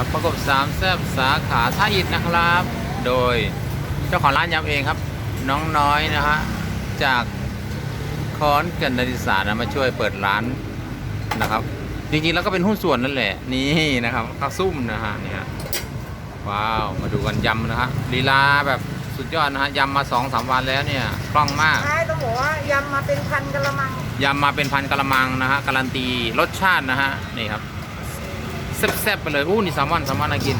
ครับประกบสามแซบสาขาท่าอิฐนะครับ โดยเจ้าของร้านยำเองครับ น้องน้อยนะฮะจากคอนแกันดาริสานะมาช่วยเปิดร้านนะครับ จริงๆแล้วก็เป็นหุ้นส่วนนั่นแหละนี่นะครับข้าวซุ่มนะฮะเนี่ยว้าวมาดูกันยำนะฮะลีลาแบบสุดยอดนะฮะยำมาสองสามวันแล้วเนี่ยคล่องมากใช่ต้องบอกว่ายำมาเป็นพันกะละมังยำมาเป็นพันกะละมังนะฮะการันตีรสชาตินะฮะนี่ครับ แซ่บๆไปเลยอู้นี่แซลมอนแซลมอนน่ากิน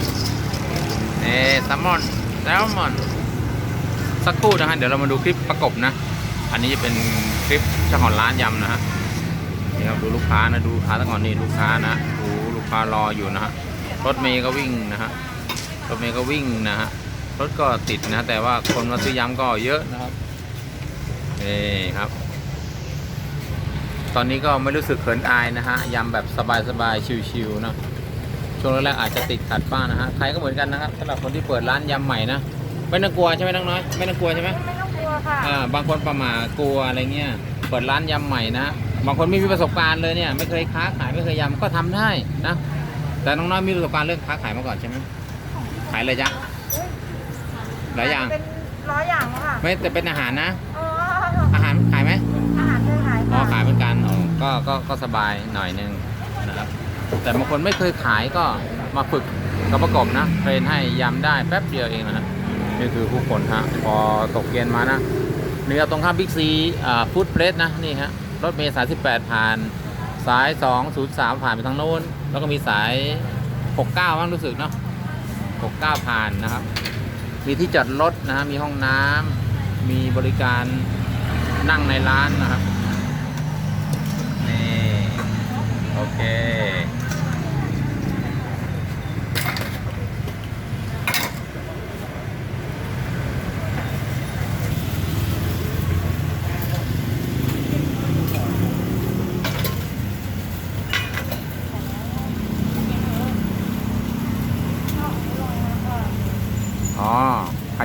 นี่แซลมอนแซลมอนสักครู่นะฮะเดี๋ยวเรามาดูคลิปประกบนะ อันนี้จะเป็นคลิปเจ้าของร้านยำนะฮะนี่ครับดูลูกค้านะดูลูกค้าตั้งก่อนนี่ลูกค้านะโอ้ลูกค้ารออยู่นะฮะรถเมย์ก็วิ่งนะฮะรถเมย์ก็วิ่งนะฮะรถก็ติดนะแต่ว่าคนมาซื้อยำก็เยอะนะครับนี่ครับ ตอนนี้ก็ไม่รู้สึกเขินอายนะฮะยำแบบสบายๆชิวๆนะ ช่วงแรกๆอาจจะติดขัดบ้างนะฮะใครก็เหมือนกันนะครับสำหรับคนที่เปิดร้านยำใหม่นะไม่ต้องกลัวใช่ไหมน้องน้อยไม่ต้องกลัวใช่ไหมไม่ต้องกลัวค่ะอ่าบางคนประมาทกลัวอะไรเงี้ยเปิดร้านยำใหม่นะบางคนไม่มีประสบการณ์เลยเนี่ยไม่เคยค้าขายไม่เคยยำก็ทำได้นะแต่น้องน้อยมีประสบการณ์เรื่องค้าขายมาก่อนใช่ไหมขายอะไรจ๊ะหลายอย่างเป็นร้อยอย่างแล้วค่ะไม่แต่เป็นอาหารนะอ๋ออาหารขายไหมอาหารเคยขายอ๋อค่ะขายเหมือนกันอ๋อก็ก็ก็สบายหน่อยนึงนะครับ แต่บางคนไม่เคยขายก็มาฝึกกับประกบนะเทรนให้ยำได้แป๊บเดียวเองนะฮะนี่คือผู้คนฮะพอตกเย็นมานะเนื้อตรงข้ามบิ๊กซีอ่าฟูดเพลสนะนี่ฮะรถเมล์สาย18 ผ่านสาย 203 ผ่านไปทางโน้น แล้วก็มีสาย 69บ้างรู้สึกเนาะ69 ผ่านนะครับ มีที่จอดรถนะฮะมีห้องน้ำมีบริการนั่งในร้านนะครับ นี่ โอเค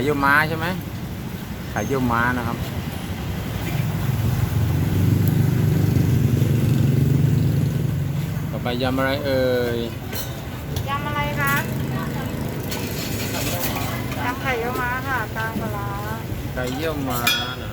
เยี่ยวม้าใช่ไหมไข่เยี่ยวม้านะครับ ต่อไปยำอะไรเอ่ยยำอะไรคะยำไข่เยี่ยวม้าค่ะกลางปลาร้าไก่เยี่ยวม้านะครับนะคะ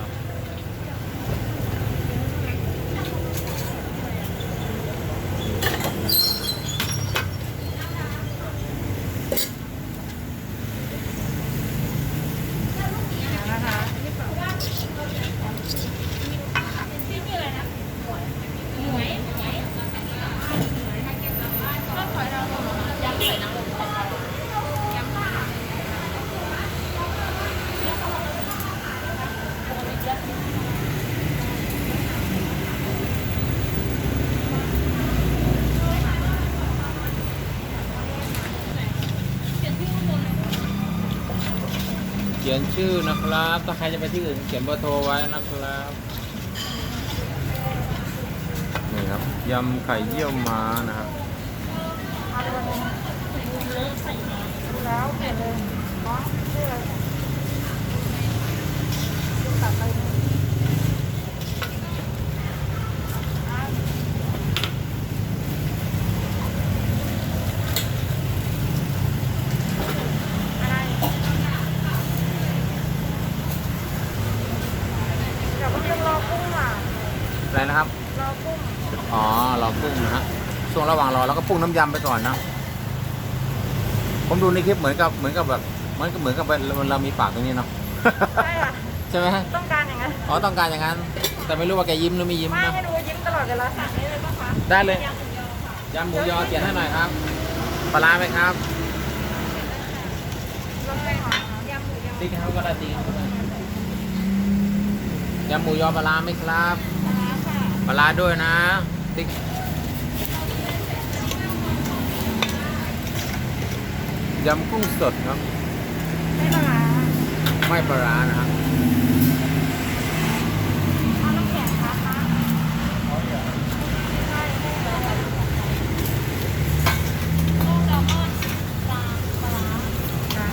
ขียนชื่อนะครับ ถ้าใครจะไปที่อื่นเขียนเบอร์โทรไว้นะครับ นี่ครับยำไข่เยี่ยวม้านะครับแล้วเปลี่ยนเลยเนาะชื่ออะไรตัดไปเลยอะไรเดี๋ยวก็ยังรอกุ้งอะ อะไรนะครับ รอกุ้งอ๋อเราปรุงนะฮะ ช่วงระหว่างรอเราก็ปรุงน้ำยำไปก่อนนะ ผมดูในคลิปเหมือนกับเหมือนกับแบบเหมือนกับเหมือนกับเราเรามีปากตรงนี้เนาะ ใช่ค่ะใช่ไหมต้องการอย่างนั้นอ๋อต้องการอย่างนั้น แต่ไม่รู้ว่าแกยิ้มหรือไม่ยิ้มไม่นะให้ดูยิ้มตลอดเวลาสั่งนี้เลยป่ะคะได้เลยยำหมูยอเขียนให้หน่อยครับ ปลาร้าไหมครับลงไปหอยำหมูยอติ๊กเขาก็ได้ติ๊กเขาก็ได้ยำหมูยอปลาร้าไหมครับป ลาร้าค่ะปลาร้าด้วยนะติ๊กยำกุ้งสดครับ ไม่ปลาร้าไม่ปลาร้านะฮะเอาน้ำแข็งครับนะใช่ไม่ปลาร้ากุ้งแซลมอนปลาปลาร้าได้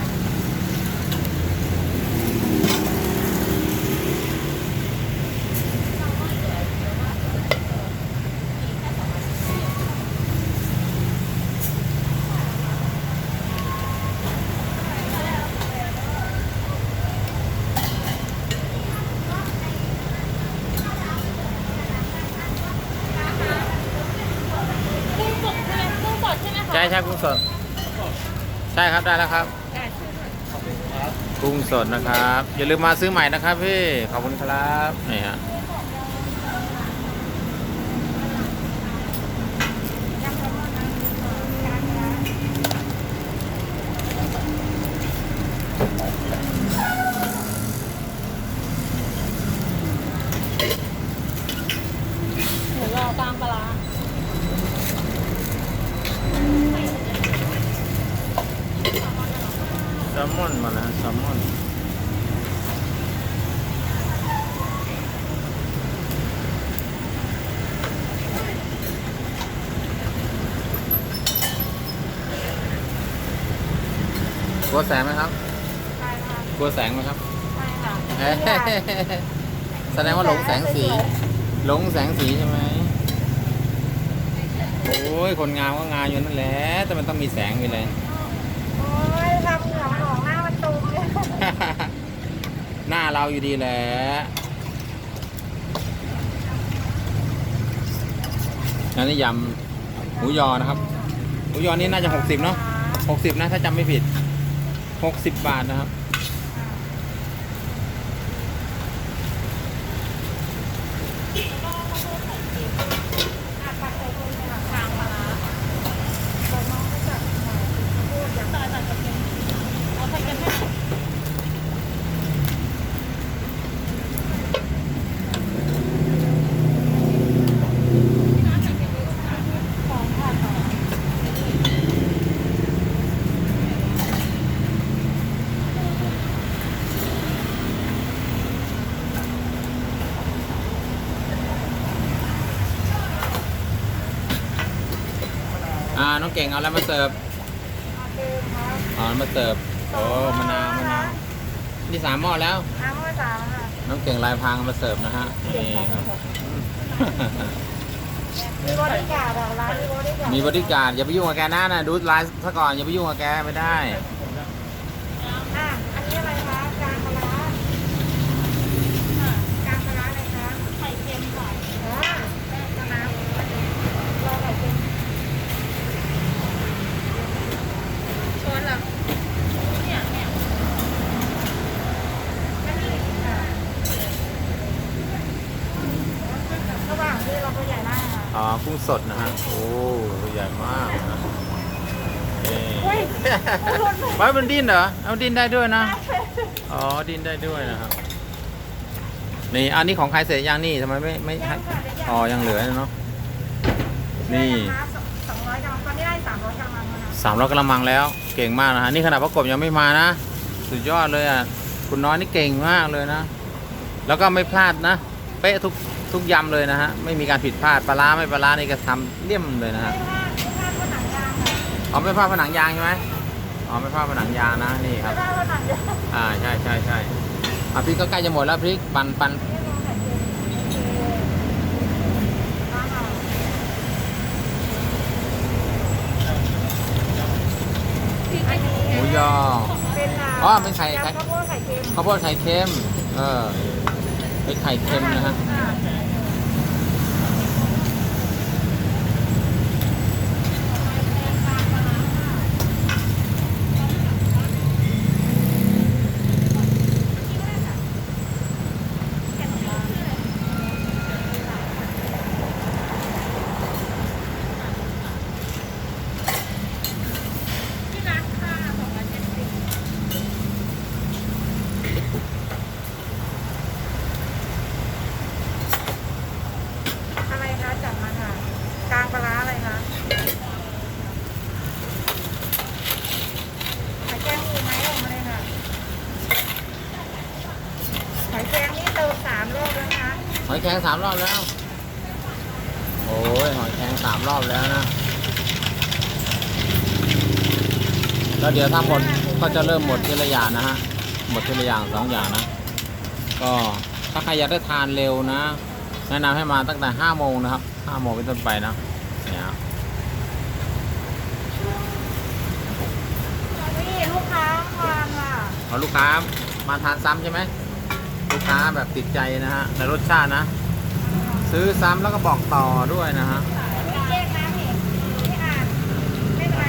ใช่ใช่กุ้งสด ใช่ครับได้แล้วครับ กุ้งสดนะครับ อย่าลืมมาซื้อใหม่นะครับพี่ ขอบคุณครับนี่ฮะ ยำแซลมอนนะจานละหมูยอกลางปลาร้า แซลม อนมาแล้วแซลมอนกลัวแสงไหมครับใช่ค่ะกลัวแสงไหมครับใช่ค่ะเอ้ยแสดงว่าหลงแสงสี หลงแสงสีใช่ไหมโอ้ยคนงามก็งามอยู่นั่นแหละแต่มันต้องมีแสงอยู่เล หน้าเราอยู่ดีแหละอันนี้ยำหมูยอนะครับ หมูยอนี่น่าจะ60เนาะ60นะ ถ้าจำไม่ผิด60บาทนะครับ อะผัดไข่เค็มเนี่ยค่ะกลางปลาร้าบอกน้องให้จัดหน่อยพูดอย่างต่อยผัดไข่เค็มเอาไข่เค็มให้หน่อยสองค่ะสอง อ่า น้องเก่งเอาอะไรมาเสิร์ฟโอเคครับอ๋อมาเสิร์ฟโอ้มะนาวมะนาวนี่สามหม้อแล้วน้ำมะสามค่ะน้องเก่งลายพรางมาเสิร์ฟนะฮะนี่ครับมีบริการดอะร้านมีบริการมีบริการดอย่าไปยุ่งกับแกนะนะดูไลน์ซะก่อนอย่าไปยุ่งกับแกไม่ได้ อะอันนี้อะไรคะกลางปลาร้าค่ะกลางปลาร้าอะไรคะไข่เค็มค่ะอ๋อน้ำน้ำรอไข่เค็มช้อนเหรอเนี่ยเนี่ยอันนี้ค่ะระหว่างที่เราตัวใหญ่มากค่ะ อ๋อกุ้ง สดนะฮะ โอ้ตัวใหญ่มากนะนี่อุ้ยไว้มันดิ้นเหรอ เอาดิ้นได้ด้วยนะ อ๋อ ดิ้นได้ด้วยนะครับ นี่ อันนี้ของใครเสร็จยังนี่ทำไมไม่ไม่ให้อ๋อ ยังเหลือเนาะ นี่สองร้อยกรัมตอนนี้ได้สามร้อยกรัมแล้วนะสามร้อยกระมังแล้ว เก่งมากนะฮะ นี่ขนาดประกบยังไม่มานะ สุดยอดเลยอะ คุณน้อยนี่เก่งมากเลยนะ แล้วก็ไม่พลาดนะ เป๊ะทุกทุกยำเลยนะฮะ ไม่มีการผิดพลาดปลาร้าไม่ปลาร้านี่ก็ทำเลี่ยมเลยนะฮะไม่พลาดไม่พลาดเพราะหนังยางค่ะอ๋อไม่พลาดผนังยางใช่ไหมอ๋อไม่พลาดผนังยางนะนี่คไม่รับพลาดเพราะหนังยางอ่าใช่ใช่ใช่อะพริกก็ใกล้จะหมดแล้วพริกปันปันนี่ลองไข่เค็มโอเคว้าวอันนี้หมูยอเป็นอ๋อเป็นไข่ไข่ยำข้าวโพดไข่เค็มข้าวโพดไข่เค็มเออ เป็นไข่เค็มนะฮะ อ่าที่ร้านค่ะสองร้อยเจ็ดสิบ อะไรคะจัดมาค่ะ กลางปลาร้าอะไรคะไข่แกงมีไหมออกมาเลยค่ะไข่แกงนี่เติมสามรอบแล้วนะคะ ห อยแครงสามรอบแล้ว โอ้ยหอยแครงสามรอบแล้วนะแล้วเดี๋ยวถ้าหมดก็จะเริ่มหมดทีละอย่างนะฮะ หมดทีละอย่างสองอย่างนะ ก็ถ้าใครอยากได้ทานเร็วนะ แนะนำให้มาตั้งแต่ห้าโมงนะครับห้าโมงเป็นต้นไปนะเนี่ยครับนี่ลูกค้ามาค่ะเอาลูกค้ามาทานซ้ำใช่ไหม ลูกค้าแบบติดใจนะฮะในรสชาตินะ ซื้อซ้ำแล้วก็บอกต่อด้วยนะฮะไม่แยกนะพี่ไม่อ่านไม่เป็นไร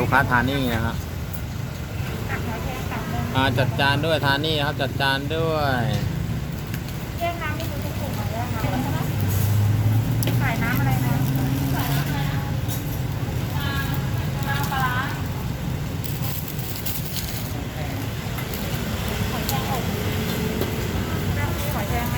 ลูกค้าทานนี่นะฮะตักหอยแครงตักหนึ่งอ่าจัดจานด้วยทานนี่ครับจัดจานด้วย เรียกน้ำนี่คือทุกกลุ่มเลยนะคะขายน้ำอะไรนะขายน้ำอะไรนะน้ำปลาร้าหอยแครงอบน้ำมีหอยแครงไหม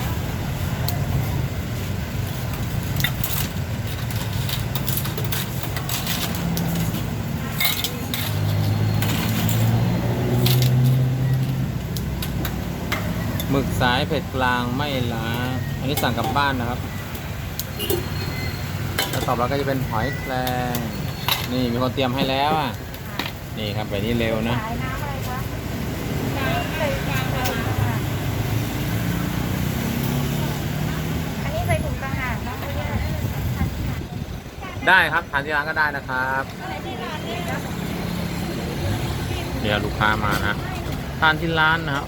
หมึกสายเผ็ดกลางไม่ล้าอันนี้สั่งกลับบ้านนะครับแล้วต่อมาก็จะเป็นหอยแครงนี่มีคนเตรียมให้แล้วอะ นี่ครับแบบนี้เร็วนะอันนี้ใส่ถุงต่างหากนะไม่ได้ได้ครับทานที่ร้านก็ได้นะครับ เดี๋ยวลูกค้ามานะทานที่ร้านนะครับ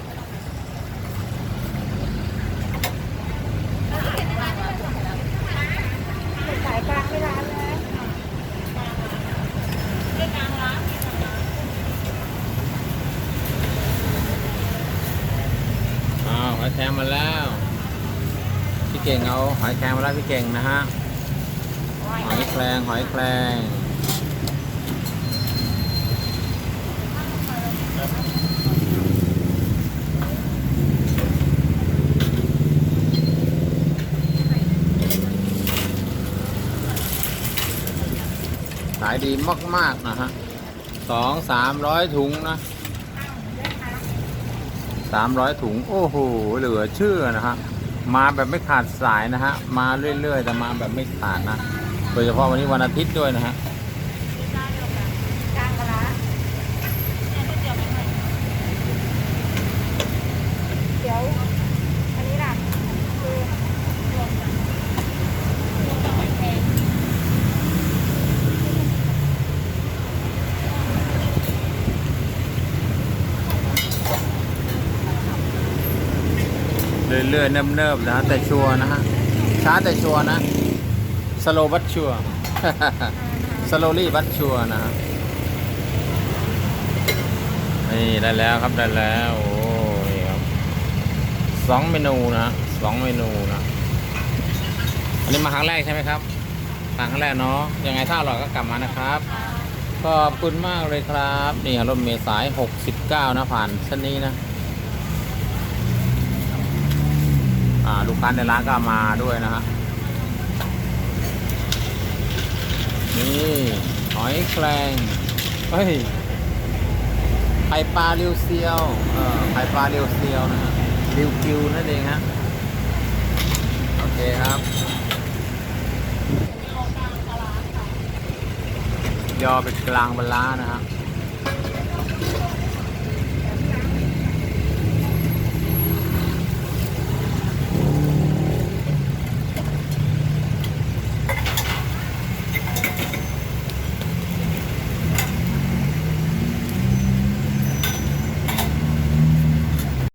ขายกลางที่ร้านเลยอ้าวหอยแครงมาแล้ว พี่เก่งเอาหอยแครงมาแล้วพี่เก่งนะฮะ หอยแครงหอยแครงายดีมาก ๆ นะฮะสองสามร้อยถุงนะสามร้อยถุง โอ้โห เหลือเชื่อนะฮะ มาแบบไม่ขาดสายนะฮะ มาเรื่อย ๆ แต่มาแบบไม่ขาดนะ โดยเฉพาะวันนี้วันอาทิตย์ด้วยนะฮะ กลางปลาร้าเดี๋ยว อันนี้ล่ะคือรวมกันรวมกับหอยแครง เรื่อยๆเนิบๆนะแต่ชัวนะฮะช้าแต่ชัวนะสโลบัตชัวสโลลี่บัตชัวนะฮะนี่ได้แล้วครับได้แล้วโอ้นี่ครับสองเมนูนะฮะสองเมนูนะอันนี้มาครั้งแรกใช่ไหมครับครั้งแรกเนาะยังไงถ้าอร่อยก็กลับมานะครับขอบคุณมากเลยครับ นี่รถเมล์สาย 69 นะผ่านเส้นนี้นะ อ่า ลูกค้าในร้านก็มาด้วยนะฮะนี่หอยแครงเฮ้ยไข่ปลาเรียวเซียวเออไข่ปลาเรียวเซียวนะฮะริวกิวนั่นเองฮะโอเคครับยอเป็นกลางบลานะฮะ